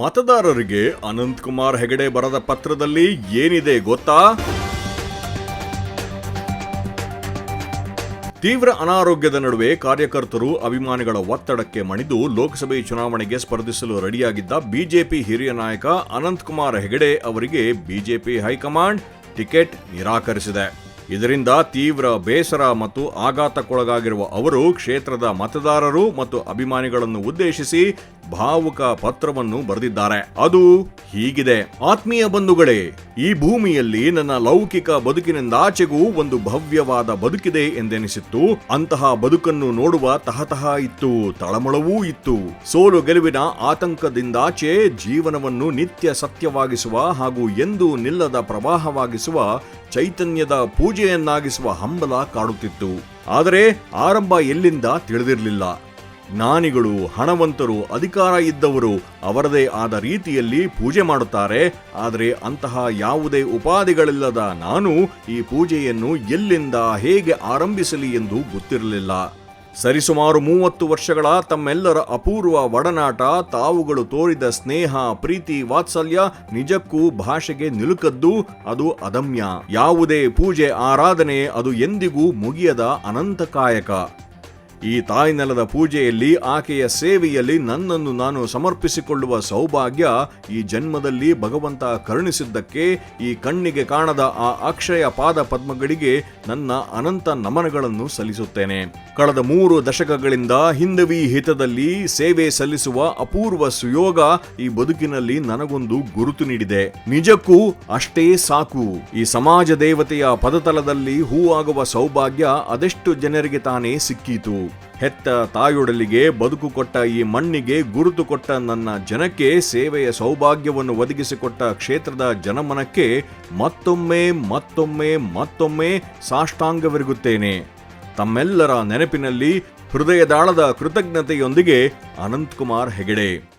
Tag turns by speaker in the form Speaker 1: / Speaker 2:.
Speaker 1: ಮತದಾರರಿಗೆ ಅನಂತ್ ಕುಮಾರ್ ಹೆಗಡೆ ಬರೆದ ಪತ್ರದಲ್ಲಿ ಏನಿದೆ ಗೊತ್ತಾ? ತೀವ್ರ ಅನಾರೋಗ್ಯದ ನಡುವೆ ಕಾರ್ಯಕರ್ತರು ಅಭಿಮಾನಿಗಳ ಒತ್ತಡಕ್ಕೆ ಮಣಿದು ಲೋಕಸಭೆ ಚುನಾವಣೆಗೆ ಸ್ಪರ್ಧಿಸಲು ರೆಡಿಯಾಗಿದ್ದ ಬಿಜೆಪಿ ಹಿರಿಯ ನಾಯಕ ಅನಂತ್ ಕುಮಾರ್ ಹೆಗಡೆ ಅವರಿಗೆ ಬಿಜೆಪಿ ಹೈಕಮಾಂಡ್ ಟಿಕೆಟ್ ನಿರಾಕರಿಸಿದೆ. ಇದರಿಂದ ತೀವ್ರ ಬೇಸರ ಮತ್ತು ಆಘಾತಕ್ಕೊಳಗಾಗಿರುವ ಅವರು ಕ್ಷೇತ್ರದ ಮತದಾರರು ಮತ್ತು ಅಭಿಮಾನಿಗಳನ್ನು ಉದ್ದೇಶಿಸಿ ಭಾವುಕ ಪತ್ರವನ್ನು ಬರೆದಿದ್ದಾರೆ. ಅದು ಹೀಗಿದೆ. ಆತ್ಮೀಯ ಬಂಧುಗಳೇ, ಈ ಭೂಮಿಯಲ್ಲಿ ನನ್ನ ಲೌಕಿಕ ಬದುಕಿನಿಂದಾಚೆಗೂ ಒಂದು ಭವ್ಯವಾದ ಬದುಕಿದೆ ಎಂದೆನಿಸಿತ್ತು. ಅಂತಹ ಬದುಕನ್ನು ನೋಡುವ ತಹತಹ ಇತ್ತು, ತಳಮಳವೂ ಇತ್ತು. ಸೋಲು ಗೆಲುವಿನ ಆತಂಕದಿಂದಾಚೆ ಜೀವನವನ್ನು ನಿತ್ಯ ಸತ್ಯವಾಗಿಸುವ ಹಾಗೂ ಎಂದೂ ನಿಲ್ಲದ ಪ್ರವಾಹವಾಗಿಸುವ, ಚೈತನ್ಯದ ಪೂಜೆಯನ್ನಾಗಿಸುವ ಹಂಬಲ ಕಾಡುತ್ತಿತ್ತು. ಆದರೆ ಆರಂಭ ಎಲ್ಲಿಂದ ತಿಳಿದಿರಲಿಲ್ಲ. ಜ್ಞಾನಿಗಳು, ಹಣವಂತರು, ಅಧಿಕಾರ ಇದ್ದವರು ಅವರದೇ ಆದ ರೀತಿಯಲ್ಲಿ ಪೂಜೆ ಮಾಡುತ್ತಾರೆ. ಆದರೆ ಅಂತಹ ಯಾವುದೇ ಉಪಾಧಿಗಳಿಲ್ಲದ ನಾನು ಈ ಪೂಜೆಯನ್ನು ಎಲ್ಲಿಂದ ಹೇಗೆ ಆರಂಭಿಸಲಿ ಎಂದು ಗೊತ್ತಿರಲಿಲ್ಲ. ಸರಿಸುಮಾರು ಮೂವತ್ತು ವರ್ಷಗಳ ತಮ್ಮೆಲ್ಲರ ಅಪೂರ್ವ ಒಡನಾಟ, ತಾವುಗಳು ತೋರಿದ ಸ್ನೇಹ, ಪ್ರೀತಿ, ವಾತ್ಸಲ್ಯ ನಿಜಕ್ಕೂ ಭಾಷೆಗೆ ನಿಲುಕದ್ದು ಅದು ಅದಮ್ಯ. ಯಾವುದೇ ಪೂಜೆ, ಆರಾಧನೆ ಅದು ಎಂದಿಗೂ ಮುಗಿಯದ ಅನಂತ ಕಾಯಕ ಈ ತಾಯ್ನೆಲದ ಪೂಜೆಯಲ್ಲಿ, ಆಕೆಯ ಸೇವೆಯಲ್ಲಿ ನನ್ನನ್ನು ನಾನು ಸಮರ್ಪಿಸಿಕೊಳ್ಳುವ ಸೌಭಾಗ್ಯ ಈ ಜನ್ಮದಲ್ಲಿ ಭಗವಂತ ಕರುಣಿಸಿದ್ದಕ್ಕೆ, ಈ ಕಣ್ಣಿಗೆ ಕಾಣದ ಆ ಅಕ್ಷಯ ಪಾದ ಪದ್ಮಗಳಿಗೆ ನನ್ನ ಅನಂತ ನಮನಗಳನ್ನು ಸಲ್ಲಿಸುತ್ತೇನೆ. ಕಳೆದ ಮೂರು ದಶಕಗಳಿಂದ ಹಿಂದವಿ ಹಿತದಲ್ಲಿ ಸೇವೆ ಸಲ್ಲಿಸುವ ಅಪೂರ್ವ ಸುಯೋಗ ಈ ಬದುಕಿನಲ್ಲಿ ನನಗೊಂದು ಗುರುತು ನೀಡಿದೆ. ನಿಜಕ್ಕೂ ಅಷ್ಟೇ ಸಾಕು. ಈ ಸಮಾಜ ದೇವತೆಯ ಪದತಲದಲ್ಲಿ ಹೂವಾಗುವ ಸೌಭಾಗ್ಯ ಅದೆಷ್ಟು ಜನರಿಗೆ ತಾನೇ ಸಿಕ್ಕೀತು. ಹೆತ್ತ ತಾಯೊಡಲಿಗೆ ಬದುಕು ಕೊಟ್ಟ ಈ ಮಣ್ಣಿಗೆ ಗುರುತು ಕೊಟ್ಟ ನನ್ನ ಜನಕ್ಕೆ ಸೇವೆಯ ಸೌಭಾಗ್ಯವನ್ನು ಒದಗಿಸಿಕೊಟ್ಟ ಕ್ಷೇತ್ರದ ಜನಮನಕ್ಕೆ ಮತ್ತೊಮ್ಮೆ ಮತ್ತೊಮ್ಮೆ ಮತ್ತೊಮ್ಮೆ ಸಾಷ್ಟಾಂಗವಿರುಗುತ್ತೇನೆ ತಮ್ಮೆಲ್ಲರ ನೆನಪಿನಲ್ಲಿ ಹೃದಯದಾಳದ ಕೃತಜ್ಞತೆಯೊಂದಿಗೆ ಅನಂತಕುಮಾರ್ ಹೆಗಡೆ.